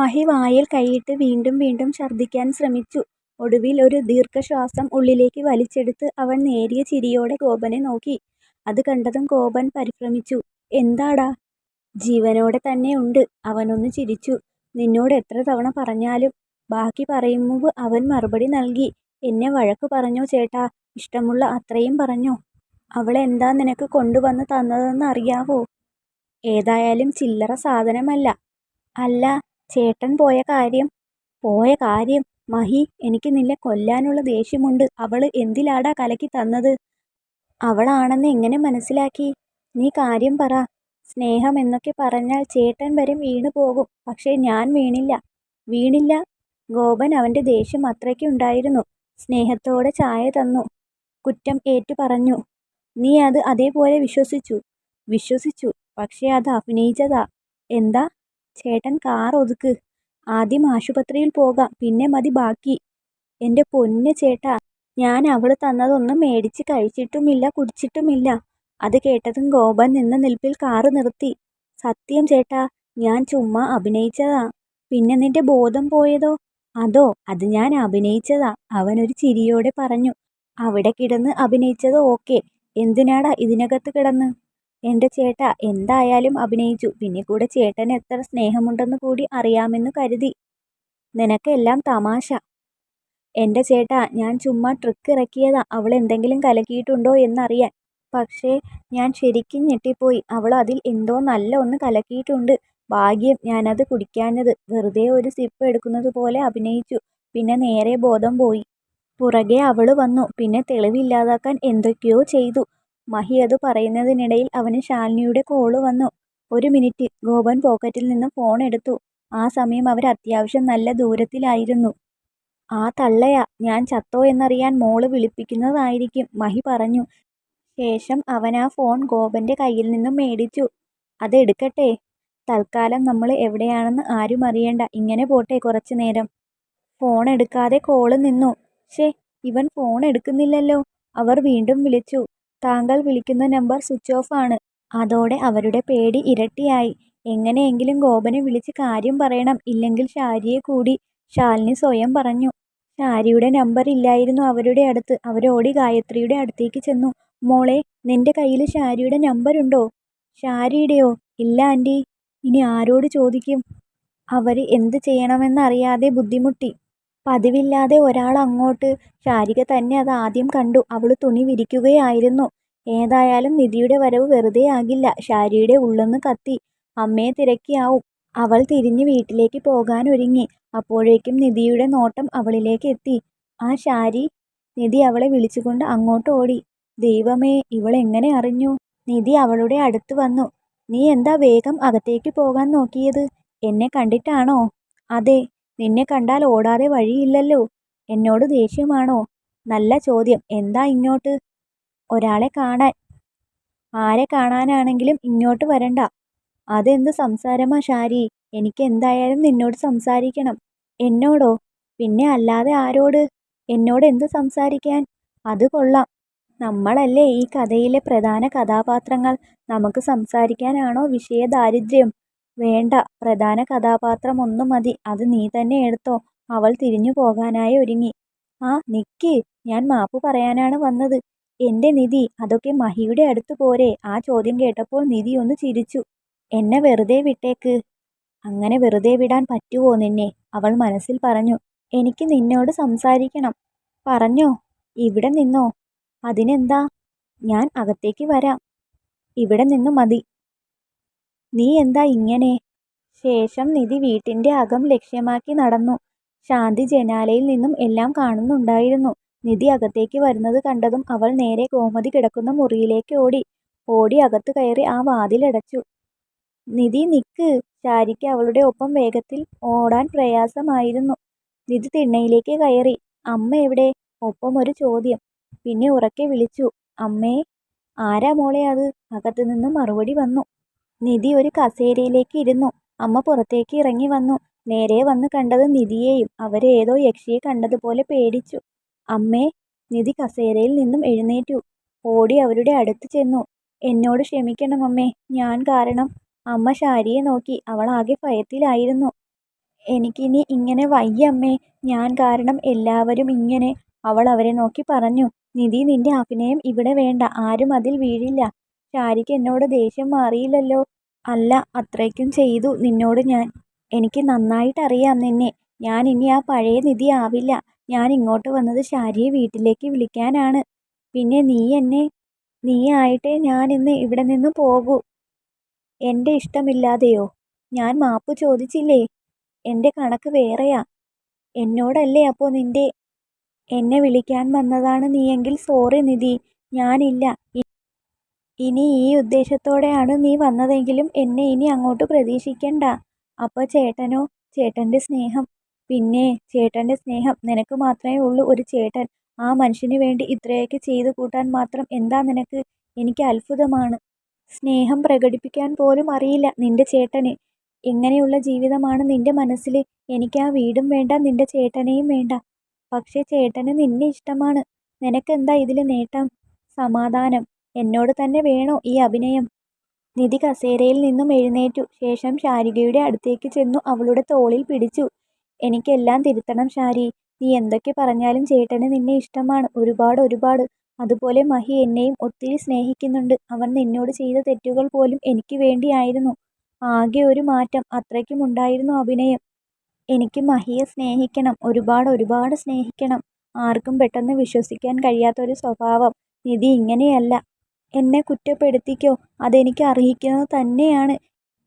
മഹി വായിൽ കൈയിട്ട് വീണ്ടും വീണ്ടും ഛർദ്ദിക്കാൻ ശ്രമിച്ചു. ഒടുവിൽ ഒരു ദീർഘശ്വാസം ഉള്ളിലേക്ക് വലിച്ചെടുത്ത് അവൻ നേരിയ ചിരിയോടെ ഗോപനെ നോക്കി. അത് കണ്ടതും ഗോപൻ പരിഭ്രമിച്ചു. എന്താടാ? ജീവനോടെ തന്നെ ഉണ്ട്. അവനൊന്ന് ചിരിച്ചു. നിന്നോട് എത്ര തവണ പറഞ്ഞാലും. ബാക്കി പറയും അവൻ മറുപടി നൽകി. എന്നെ വഴക്കു പറഞ്ഞോ ചേട്ടാ. ഇഷ്ടമുള്ള അത്രയും പറഞ്ഞോ. അവളെന്താ നിനക്ക് കൊണ്ടുവന്ന് തന്നതെന്ന് അറിയാവോ? ഏതായാലും ചില്ലറ സാധനമല്ല. അല്ല ചേട്ടൻ പോയ കാര്യം. പോയ കാര്യം. മഹി എനിക്ക് നിന്നെ കൊല്ലാനുള്ള ദേഷ്യമുണ്ട്. അവൾ എന്തിലാടാ കലക്കി തന്നത്? അവളാണെന്ന് എങ്ങനെ മനസ്സിലാക്കി? നീ കാര്യം പറ. സ്നേഹം എന്നൊക്കെ പറഞ്ഞാൽ ചേട്ടൻ വരെ വീണു പോകും. പക്ഷേ ഞാൻ വീണില്ല. വീണില്ല? ഗോപൻ അവന്റെ ദേഷ്യം അത്രയ്ക്ക് ഉണ്ടായിരുന്നു. സ്നേഹത്തോടെ ചായ തന്നു. കുറ്റം ഏറ്റു പറഞ്ഞു. നീ അത് അതേപോലെ വിശ്വസിച്ചു. വിശ്വസിച്ചു. പക്ഷേ അത് അഭിനയിച്ചതാ. എന്താ? ചേട്ടൻ കാർ ഒതുക്ക്. ആദ്യം ആശുപത്രിയിൽ പോകാം. പിന്നെ മതി ബാക്കി. എന്റെ പൊന്ന് ചേട്ടാ. ഞാൻ അവൾ തന്നതൊന്നും മേടിച്ച് കഴിച്ചിട്ടുമില്ല കുടിച്ചിട്ടുമില്ല. അത് കേട്ടതും ഗോപൻ നിന്ന നിൽപ്പിൽ കാറ് നിർത്തി. സത്യം ചേട്ടാ. ഞാൻ ചുമ്മാ അഭിനയിച്ചതാ. പിന്നെ നിന്റെ ബോധം പോയതോ? അതോ? അത് ഞാൻ അഭിനയിച്ചതാ. അവനൊരു ചിരിയോടെ പറഞ്ഞു. അവിടെ കിടന്ന് അഭിനയിച്ചത് ഓക്കെ എന്തിനാടാ ഇതിനകത്ത് കിടന്ന്? എന്റെ ചേട്ടാ എന്തായാലും അഭിനയിച്ചു. പിന്നെ കൂടെ ചേട്ടന് എത്ര സ്നേഹമുണ്ടെന്ന് കൂടി അറിയാമെന്നു കരുതി. നിനക്കെല്ലാം തമാശ. എന്റെ ചേട്ടാ ഞാൻ ചുമ്മാ ട്രിക്ക് ഇറക്കിയതാ അവൾ എന്തെങ്കിലും കലക്കിയിട്ടുണ്ടോ എന്നറിയാൻ. പക്ഷേ ഞാൻ ശരിക്കും ഞെട്ടിപ്പോയി. അവൾ അതിൽ എന്തോ നല്ല ഒന്ന് കലക്കിയിട്ടുണ്ട്. ഭാഗ്യം ഞാനത് കുടിക്കാഞ്ഞത്. വെറുതെ ഒരു സിപ്പ് എടുക്കുന്നത് പോലെ അഭിനയിച്ചു. പിന്നെ നേരെ ബോധം പോയി. പുറകെ അവൾ വന്നു. പിന്നെ തെളിവില്ലാതാക്കാൻ എന്തൊക്കെയോ ചെയ്തു. മഹി അത് പറയുന്നതിനിടയിൽ അവന് ശാലിനിയുടെ കോൾ വന്നു. ഒരു മിനിറ്റ്. ഗോപൻ പോക്കറ്റിൽ നിന്ന് ഫോൺ എടുത്തു. ആ സമയം അവർ അത്യാവശ്യം നല്ല ദൂരത്തിലായിരുന്നു. ആ തള്ളയാ. ഞാൻ ചത്തോ എന്നറിയാൻ മോൾ വിളിപ്പിക്കുന്നതായിരിക്കും മഹി പറഞ്ഞു. ശേഷം അവൻ ആ ഫോൺ ഗോപന്റെ കയ്യിൽ നിന്നും മേടിച്ചു. അതെടുക്കട്ടെ? തൽക്കാലം നമ്മൾ എവിടെയാണെന്ന് ആരും അറിയണ്ട. ഇങ്ങനെ പോട്ടെ കുറച്ചു നേരം. ഫോൺ എടുക്കാതെ കോൾ നിന്നു. ഷേ ഇവൻ ഫോൺ എടുക്കുന്നില്ലല്ലോ അവർ വീണ്ടും വിളിച്ചു. താങ്കൾ വിളിക്കുന്ന നമ്പർ സ്വിച്ച് ഓഫ് ആണ്. അതോടെ അവരുടെ പേടി ഇരട്ടിയായി. എങ്ങനെയെങ്കിലും ഗോപനെ വിളിച്ച് കാര്യം പറയണം. ഇല്ലെങ്കിൽ ഷാരിയെ കൂടി. ഷാലിനി സ്വയം പറഞ്ഞു. ഷാരിയുടെ നമ്പർ ഇല്ലായിരുന്നു അവരുടെ അടുത്ത്. അവരോടി ഗായത്രിയുടെ അടുത്തേക്ക് ചെന്നു. മോളെ നിന്റെ കയ്യിൽ ഷാരിയുടെ നമ്പരുണ്ടോ? ഷാരിയുടെയോ ഇല്ല ആന്റി ഇനി ആരോട് ചോദിക്കും? അവർ എന്ത് ചെയ്യണമെന്നറിയാതെ ബുദ്ധിമുട്ടി. പതിവില്ലാതെ ഒരാൾ അങ്ങോട്ട്. ശാരിക തന്നെ അത് ആദ്യം കണ്ടു. അവൾ തുണി വിരിക്കുകയായിരുന്നു. ഏതായാലും നിധിയുടെ വരവ് വെറുതെ ആകില്ല ശാരിയുടെ ഉള്ളെന്ന് കത്തി. അമ്മയെ തിരക്കിയാവും. അവൾ തിരിഞ്ഞ് വീട്ടിലേക്ക് പോകാനൊരുങ്ങി. അപ്പോഴേക്കും നിധിയുടെ നോട്ടം അവളിലേക്ക് എത്തി. ആ ശാരി? നിധി അവളെ വിളിച്ചുകൊണ്ട് അങ്ങോട്ട് ഓടി. ദൈവമേ ഇവളെങ്ങനെ അറിഞ്ഞു? നിധി അവളുടെ അടുത്ത് വന്നു. നീ എന്താ വേഗം അകത്തേക്ക് പോകാൻ നോക്കിയത്? എന്നെ കണ്ടിട്ടാണോ? അതെ. നിന്നെ കണ്ടാൽ ഓടാതെ വഴിയില്ലല്ലോ. എന്നോട് ദേഷ്യമാണോ? നല്ല ചോദ്യം. എന്താ ഇങ്ങോട്ട്? ഒരാളെ കാണാൻ. ആരെ കാണാനാണെങ്കിലും ഇങ്ങോട്ട് വരണ്ട. അതെന്ത് സംസാരമാ ഷാരി എനിക്ക് എന്തായാലും നിന്നോട് സംസാരിക്കണം. എന്നോടോ? പിന്നെ അല്ലാതെ ആരോട്? എന്നോട് എന്ത് സംസാരിക്കാൻ? അത് കൊള്ളാം. നമ്മളല്ലേ ഈ കഥയിലെ പ്രധാന കഥാപാത്രങ്ങൾ. നമുക്ക് സംസാരിക്കാനാണോ വിഷയദാരിദ്ര്യം? വേണ്ട. പ്രധാന കഥാപാത്രം ഒന്ന് മതി. അത് നീ തന്നെ എടുത്തോ. അവൾ തിരിഞ്ഞു പോകാനായി ഒരുങ്ങി. ആ നിക്ക്. ഞാൻ മാപ്പ് പറയാനാണ് വന്നത്. എന്റെ നിധി അതൊക്കെ മഹിയുടെ അടുത്ത് പോരെ? ആ ചോദ്യം കേട്ടപ്പോൾ നിധി ഒന്ന് ചിരിച്ചു. എന്നെ വെറുതെ വിട്ടേക്ക്. അങ്ങനെ വെറുതെ വിടാൻ പറ്റുവോ നിന്നെ? അവൾ മനസ്സിൽ പറഞ്ഞു. എനിക്ക് നിന്നോട് സംസാരിക്കണം. പറഞ്ഞോ. ഇവിടെ നിന്നോ. അതിനെന്താ? ഞാൻ അകത്തേക്ക് വരാം. ഇവിടെ നിന്നു മതി. നീ എന്താ ഇങ്ങനെ? ശേഷം നിധി വീട്ടിന്റെ അകം ലക്ഷ്യമാക്കി നടന്നു. ശാന്തി ജനാലയിൽ നിന്നും എല്ലാം കാണുന്നുണ്ടായിരുന്നു. നിധി അകത്തേക്ക് വരുന്നത് കണ്ടതും അവൾ നേരെ ഗോമതി കിടക്കുന്ന മുറിയിലേക്ക് ഓടി. ഓടി അകത്ത് കയറി ആ വാതിലടച്ചു. നിധി നിക്ക്. ശാരിക്ക് അവളുടെ ഒപ്പം വേഗത്തിൽ ഓടാൻ പ്രയാസമായിരുന്നു. നിധി തിണ്ണയിലേക്ക് കയറി. അമ്മ എവിടെ? ഒപ്പം ഒരു ചോദ്യം. പിന്നെ ഉറക്കെ വിളിച്ചു. അമ്മേ. ആരാ മോളെ അത്? അകത്ത് നിന്നും മറുപടി വന്നു. നിധി ഒരു കസേരയിലേക്ക് ഇരുന്നു. അമ്മ പുറത്തേക്ക് ഇറങ്ങി വന്നു. നേരെ വന്ന് കണ്ടത് നിധിയെയും. അവരേതോ യക്ഷിയെ കണ്ടതുപോലെ പേടിച്ചു. അമ്മേ. നിധി കസേരയിൽ നിന്നും എഴുന്നേറ്റു. ഓടി അവരുടെ അടുത്ത് ചെന്നു. എന്നോട് ക്ഷമിക്കണം അമ്മേ. ഞാൻ കാരണം. അമ്മ ശാരിയെ നോക്കി. അവൾ ആകെ ഭയത്തിലായിരുന്നു. എനിക്കിനി ഇങ്ങനെ വയ്യ അമ്മേ ഞാൻ കാരണം എല്ലാവരും ഇങ്ങനെ. അവൾ അവരെ നോക്കി പറഞ്ഞു. നിധി നിന്റെ അഭിനയം ഇവിടെ വേണ്ട. ആരും അതിൽ വീഴില്ല. ശാരിക എന്നോട് ദേഷ്യം മാറിയില്ലല്ലോ. അല്ല അത്രയ്ക്കും ചെയ്തു നിന്നോട് ഞാൻ. എനിക്ക് നന്നായിട്ടറിയാം നിന്നെ. ഞാൻ ഇനി ആ പഴയ നിധി ആവില്ല. ഞാൻ ഇങ്ങോട്ട് വന്നത് ശാരിയെ വീട്ടിലേക്ക് വിളിക്കാനാണ്. പിന്നെ നീ എന്നെ. നീ ആയിട്ടേ ഞാൻ ഇന്ന് ഇവിടെ നിന്ന് പോകൂ. എന്റെ ഇഷ്ടമില്ലാതെയോ. ഞാൻ മാപ്പ് ചോദിച്ചില്ലേ. എന്റെ കണക്ക് വേറെയാ. എന്നോടല്ലേ അപ്പോൾ നിന്റെ എന്നെ വിളിക്കാൻ വന്നതാണ് നീയെങ്കിൽ സോറി നിധി. ഞാനില്ല. ഇനി ഈ ഉദ്ദേശത്തോടെയാണ് നീ വന്നതെങ്കിലും എന്നെ ഇനി അങ്ങോട്ട് പ്രതീക്ഷിക്കണ്ട. അപ്പോൾ ചേട്ടനോ. ചേട്ടന്റെ സ്നേഹം. പിന്നെ ചേട്ടന്റെ സ്നേഹം. നിനക്ക് മാത്രമേ ഉള്ളൂ ഒരു ചേട്ടൻ. ആ മനുഷ്യന് വേണ്ടി ഇത്രയൊക്കെ ചെയ്തു കൂട്ടാൻ മാത്രം എന്താ നിനക്ക്. എനിക്ക് അത്ഭുതമാണ്. സ്നേഹം പ്രകടിപ്പിക്കാൻ പോലും അറിയില്ല നിന്റെ ചേട്ടന്. എങ്ങനെയുള്ള ജീവിതമാണ് നിന്റെ മനസ്സിൽ എനിക്ക് ആ വീടും വേണ്ട നിന്റെ ചേട്ടനെയും വേണ്ട. പക്ഷേ ചേട്ടന് നിന്നെ ഇഷ്ടമാണ്. നിനക്കെന്താ ഇതിൽ നേട്ടം. സമാധാനം. എന്നോട് തന്നെ വേണോ ഈ അഭിനയം. നിധി കസേരയിൽ നിന്നും എഴുന്നേറ്റു. ശേഷം ശാരികയുടെ അടുത്തേക്ക് ചെന്നു അവളുടെ തോളിൽ പിടിച്ചു. എനിക്കെല്ലാം തിരുത്തണം ശാരി. നീ എന്തൊക്കെ പറഞ്ഞാലും ചേട്ടന് നിന്നെ ഇഷ്ടമാണ്. ഒരുപാട് ഒരുപാട്. അതുപോലെ മഹി എന്നെയും ഒത്തിരി സ്നേഹിക്കുന്നുണ്ട്. അവൻ നിന്നോട് ചെയ്ത തെറ്റുകൾ പോലും എനിക്ക് വേണ്ടിയായിരുന്നു ആകെ ഒരു മാറ്റം. അത്രയ്ക്കും ഉണ്ടായിരുന്നു അഭിനയം. എനിക്ക് മഹിയെ സ്നേഹിക്കണം. ഒരുപാട് ഒരുപാട് സ്നേഹിക്കണം. ആർക്കും പെട്ടെന്ന് വിശ്വസിക്കാൻ കഴിയാത്തൊരു സ്വഭാവം. നിധി ഇങ്ങനെയല്ല. എന്നെ കുറ്റപ്പെടുത്തിക്കോ. അതെനിക്ക് അർഹിക്കുന്നത് തന്നെയാണ്.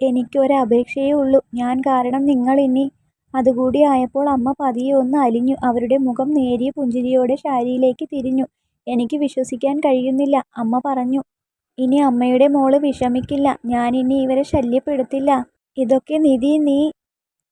എനിക്ക് ഒരപേക്ഷയേ ഉള്ളൂ. ഞാൻ കാരണം നിങ്ങൾ നിങ്ങളിനി. അതുകൂടി ആയപ്പോൾ അമ്മ പതിയെ ഒന്ന് അലിഞ്ഞു. അവരുടെ മുഖം നേരിയ പുഞ്ചിരിയോടെ ശാരിയിലേക്ക് തിരിഞ്ഞു. എനിക്ക് വിശ്വസിക്കാൻ കഴിയുന്നില്ല. അമ്മ പറഞ്ഞു. ഇനി അമ്മയുടെ മോൾ വിഷമിക്കില്ല. ഞാൻ ഇനി ഇവരെ ശല്യപ്പെടുത്തില്ല. ഇതൊക്കെ നിധി നീ.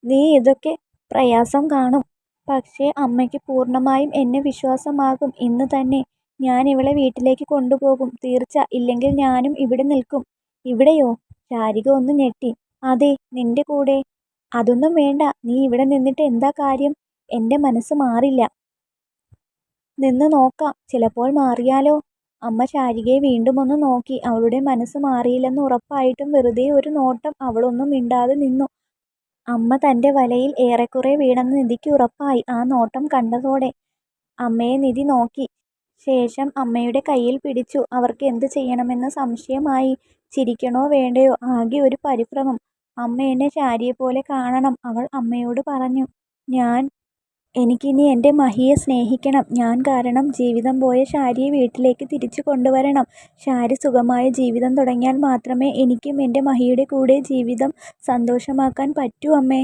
നീ ഇതൊക്കെ പ്രയാസം കാണും. പക്ഷേ അമ്മയ്ക്ക് പൂർണമായും എന്നെ വിശ്വാസമാകും. ഇന്ന് തന്നെ. ഞാൻ ഇവളെ വീട്ടിലേക്ക് കൊണ്ടുപോകും. തീർച്ച. ഇല്ലെങ്കിൽ ഞാനും ഇവിടെ നിൽക്കും. ഇവിടെയോ. ശാരിക ഒന്ന് ഞെട്ടി. അതെ നിന്റെ കൂടെ. അതൊന്നും വേണ്ട. നീ ഇവിടെ നിന്നിട്ട് എന്താ കാര്യം. എന്റെ മനസ്സ് മാറില്ല. നിന്ന് നോക്കാം. ചിലപ്പോൾ മാറിയാലോ. അമ്മ ശാരികയെ വീണ്ടുമൊന്ന് നോക്കി. അവളുടെ മനസ്സ് മാറിയില്ലെന്ന് ഉറപ്പായിട്ടും വെറുതെ ഒരു നോട്ടം. അവളൊന്നും മിണ്ടാതെ നിന്നു. അമ്മ തന്റെ വലയിൽ ഏറെക്കുറെ വീണെന്ന് നിധിക്ക് ഉറപ്പായി ആ നോട്ടം കണ്ടതോടെ. അമ്മയെ നിധി നോക്കി. ശേഷം അമ്മയുടെ കയ്യിൽ പിടിച്ചു. അവർക്ക് എന്ത് ചെയ്യണമെന്ന് സംശയമായി. ചിരിക്കണോ വേണ്ടയോ. ആകെ ഒരു പരിഭ്രമം. അമ്മ എന്നെ ശാരിയെപ്പോലെ കാണണം. അവൾ അമ്മയോട് പറഞ്ഞു. ഞാൻ. എനിക്കിനി എന്റെ മഹിയെ സ്നേഹിക്കണം. ഞാൻ കാരണം ജീവിതം പോയ ശാരിയെ വീട്ടിലേക്ക് തിരിച്ചു കൊണ്ടുവരണം. ശാരി സുഖമായ ജീവിതം തുടങ്ങിയാൽ മാത്രമേ എനിക്കും എന്റെ മഹിയുടെ കൂടെ ജീവിതം സന്തോഷമാക്കാൻ പറ്റൂ അമ്മേ.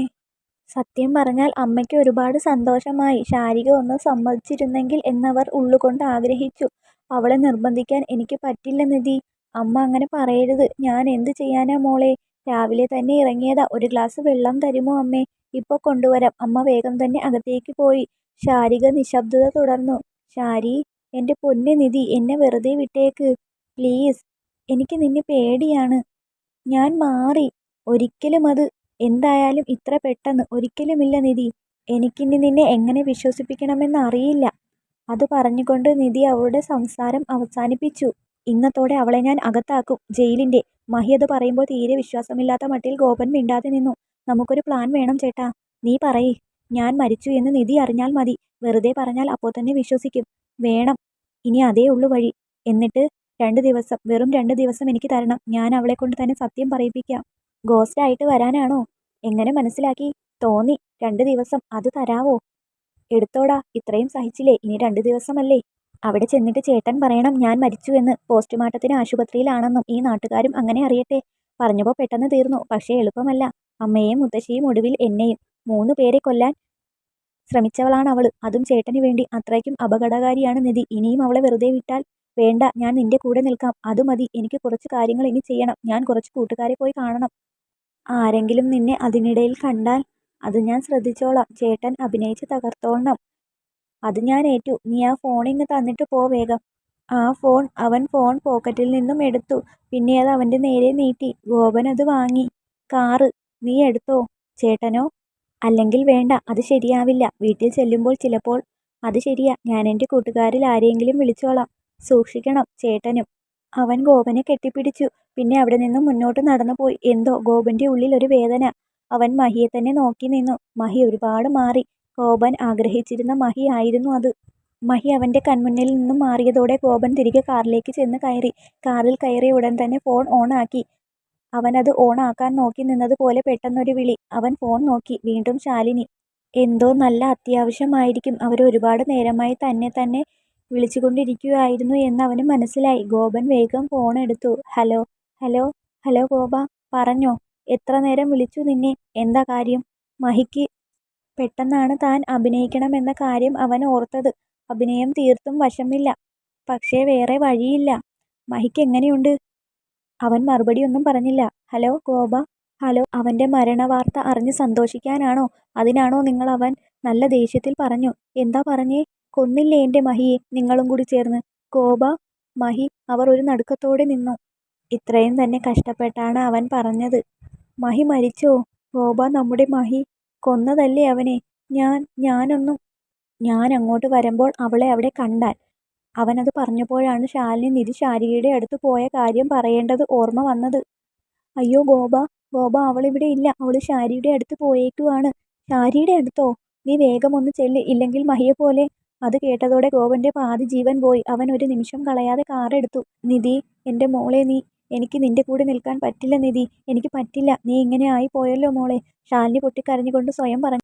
സത്യം പറഞ്ഞാൽ അമ്മയ്ക്ക് ഒരുപാട് സന്തോഷമായി. ശാരിക ഒന്ന് സമ്മതിച്ചിരുന്നെങ്കിൽ എന്നവർ ഉള്ളുകൊണ്ട് ആഗ്രഹിച്ചു. അവളെ നിർബന്ധിക്കാൻ എനിക്ക് പറ്റില്ല നിധി. അമ്മ അങ്ങനെ പറയരുത്. ഞാൻ എന്ത് ചെയ്യാനാ മോളെ. രാവിലെ തന്നെ ഇറങ്ങിയതാ. ഒരു ഗ്ലാസ് വെള്ളം തരുമോ അമ്മേ. ഇപ്പൊ കൊണ്ടുവരാം. അമ്മ വേഗം തന്നെ അകത്തേക്ക് പോയി. ശാരിക നിശബ്ദത തുടർന്നു. ശാരി. എന്റെ പൊന്ന് നിധി എന്നെ വെറുതെ വിട്ടേക്ക്. പ്ലീസ്. എനിക്ക് നിന്നെ പേടിയാണ്. ഞാൻ മാറി. ഒരിക്കലും അത്. എന്തായാലും ഇത്ര പെട്ടെന്ന്. ഒരിക്കലുമില്ല നിധി. എനിക്കിനി നിന്നെ എങ്ങനെ വിശ്വസിപ്പിക്കണമെന്ന് അറിയില്ല. അത് പറഞ്ഞുകൊണ്ട് നിധി അവളുടെ സംസാരം അവസാനിപ്പിച്ചു. ഇന്നത്തോടെ അവളെ ഞാൻ അകത്താക്കും. ജയിലിന്റെ മഹി അത് പറയുമ്പോൾ തീരെ വിശ്വാസമില്ലാത്ത മട്ടിൽ ഗോപൻ മിണ്ടാതെ നിന്നു. നമുക്കൊരു പ്ലാൻ വേണം ചേട്ടാ. നീ പറയ്. ഞാൻ മരിച്ചു എന്ന് നിധി അറിഞ്ഞാൽ മതി. വെറുതെ പറഞ്ഞാൽ അപ്പോൾ തന്നെ വിശ്വസിക്കും. വേണം. ഇനി അതേ ഉള്ളു വഴി. എന്നിട്ട്. രണ്ട് ദിവസം. വെറും രണ്ട് ദിവസം എനിക്ക് തരണം. ഞാൻ അവളെ കൊണ്ട് തന്നെ സത്യം പറയിപ്പിക്കാം. ഗോസ്റ്റ് ആയിട്ട് വരാനാണോ. എങ്ങനെ മനസ്സിലാക്കി. തോന്നി. രണ്ട് ദിവസം. അത് തരാവോ. എടുത്തോടാ. ഇത്രയും സഹിച്ചില്ലേ. ഇനി രണ്ട് ദിവസമല്ലേ. അവിടെ ചെന്നിട്ട് ചേട്ടൻ പറയണം ഞാൻ മരിച്ചു എന്ന്. പോസ്റ്റ്മോർട്ടത്തിന് ആശുപത്രിയിലാണെന്നും ഈ നാട്ടുകാരും അങ്ങനെ അറിയട്ടെ. പറഞ്ഞപ്പോൾ പെട്ടെന്ന് തീർന്നു. പക്ഷേ എളുപ്പമല്ല. അമ്മയെയും മുത്തശ്ശിയും ഒടുവിൽ എന്നെയും. മൂന്ന് പേരെ കൊല്ലാൻ ശ്രമിച്ചവളാണ് അവൾ അതും ചേട്ടന് വേണ്ടി. അത്രയ്ക്കും അപകടകാരിയാണ് നിധി. ഇനിയും അവളെ വെറുതെ വിട്ടാൽ. വേണ്ട. ഞാൻ നിന്റെ കൂടെ നിൽക്കാം. അത് മതി. എനിക്ക് കുറച്ച് കാര്യങ്ങൾ ഇനി ചെയ്യണം. ഞാൻ കുറച്ച് കൂട്ടുകാരെ പോയി കാണണം. ആരെങ്കിലും നിന്നെ അതിനിടയിൽ കണ്ടാൽ. അത് ഞാൻ ശ്രദ്ധിച്ചോളാം. ചേട്ടൻ അഭിനയിച്ച് തകർത്തോളണം. അത് ഞാൻ ഏറ്റു. നീ ആ ഫോൺ ഇങ്ങ് തന്നിട്ട് പോ വേഗം. ആ ഫോൺ. അവൻ ഫോൺ പോക്കറ്റിൽ നിന്നും എടുത്തു. പിന്നെ അത് അവന്റെ നേരെ നീട്ടി. ഗോപൻ അത് വാങ്ങി. കാറ്. നീ എടുത്തോ. ചേട്ടനോ. അല്ലെങ്കിൽ വേണ്ട. അത് ശരിയാവില്ല. വീട്ടിൽ ചെല്ലുമ്പോൾ ചിലപ്പോൾ. അത് ശരിയാ. ഞാൻ എന്റെ കൂട്ടുകാരിൽ ആരെയെങ്കിലും വിളിച്ചോളാം. സൂക്ഷിക്കണം. ചേട്ടനും. അവൻ ഗോപനെ കെട്ടിപ്പിടിച്ചു. പിന്നെ അവിടെ നിന്നും മുന്നോട്ട് നടന്നു പോയി. എന്തോ ഗോപന്റെ ഉള്ളിൽ ഒരു വേദന. അവൻ മഹിയെ തന്നെ നോക്കി നിന്നു. മഹി ഒരുപാട് മാറി. ഗോപൻ ആഗ്രഹിച്ചിരുന്ന മഹി ആയിരുന്നു അത്. മഹി അവന്റെ കൺമുന്നിൽ നിന്നും മാറിയതോടെ ഗോപൻ തിരികെ കാറിലേക്ക് ചെന്ന് കയറി. കാറിൽ കയറിയ ഉടൻ തന്നെ ഫോൺ ഓൺ ആക്കി. അവനത് ഓൺ ആക്കാൻ നോക്കി നിന്നതുപോലെ പെട്ടെന്നൊരു വിളി. അവൻ ഫോൺ നോക്കി. വീണ്ടും ശാലിനി. എന്തോ നല്ല അത്യാവശ്യമായിരിക്കും അവർ ഒരുപാട് നേരമായി തന്നെ തന്നെ വിളിച്ചുകൊണ്ടിരിക്കുകയായിരുന്നു എന്ന് അവന് മനസ്സിലായി. ഗോപൻ വേഗം ഫോൺ എടുത്തു. ഹലോ ഹലോ ഹലോ ഗോപാ പറഞ്ഞോ എത്ര നേരം വിളിച്ചു നിന്നെ എന്താ കാര്യം മഹിക്ക് പെട്ടെന്നാണ് താൻ അഭിനയിക്കണമെന്ന കാര്യം അവൻ ഓർത്തത്. അഭിനയം തീർത്തും വശമില്ല. പക്ഷേ വേറെ വഴിയില്ല. മഹിക്ക് എങ്ങനെയുണ്ട്? അവൻ മറുപടിയൊന്നും പറഞ്ഞില്ല. ഹലോ ഗോപാ ഹലോ അവന്റെ മരണവാർത്ത അറിഞ്ഞ് സന്തോഷിക്കാനാണോ അതിനാണോ നിങ്ങൾ അവൻ നല്ല ദേഷ്യത്തിൽ പറഞ്ഞു. എന്താ പറഞ്ഞേ കൊന്നില്ലേ എന്റെ മഹിയെ നിങ്ങളും കൂടി ചേർന്ന് കോപ മഹി അവർ ഒരു നടുക്കത്തോടെ നിന്നു. ഇത്രയും തന്നെ കഷ്ടപ്പെട്ടാണ് അവൻ പറഞ്ഞത്. മഹി മരിച്ചോ കോപ നമ്മുടെ മഹി കൊന്നതല്ലേ അവനെ ഞാൻ ഞാനൊന്നും ഞാൻ അങ്ങോട്ട് വരുമ്പോൾ അവളെ അവിടെ കണ്ടാൽ അവനത് പറഞ്ഞപ്പോഴാണ് ശാലിനി നിധി ശാരികയുടെ അടുത്ത് പോയ കാര്യം പറയേണ്ടത് ഓർമ്മ വന്നത്. അയ്യോ ഗോപ ഗോപ അവളിവിടെ ഇല്ല അവൾ ശാരിയുടെ അടുത്ത് പോയേക്കുവാണ്. ശാരിയുടെ അടുത്തോ നീ വേഗം ഒന്ന് ചെല്ല് ഇല്ലെങ്കിൽ മഹിയെപ്പോലെ അത് കേട്ടതോടെ ഗോപന്റെ പാതി ജീവൻ പോയി. അവൻ ഒരു നിമിഷം കളയാതെ കാറെടുത്തു നിധി എന്റെ മോളെ നീ എനിക്ക് നിന്റെ കൂടെ നിൽക്കാൻ പറ്റില്ല നിധി എനിക്ക് പറ്റില്ല നീ ഇങ്ങനെ ആയി പോയല്ലോ മോളെ ശാലിനി പൊട്ടിക്കരഞ്ഞുകൊണ്ട് സ്വയം പറഞ്ഞു.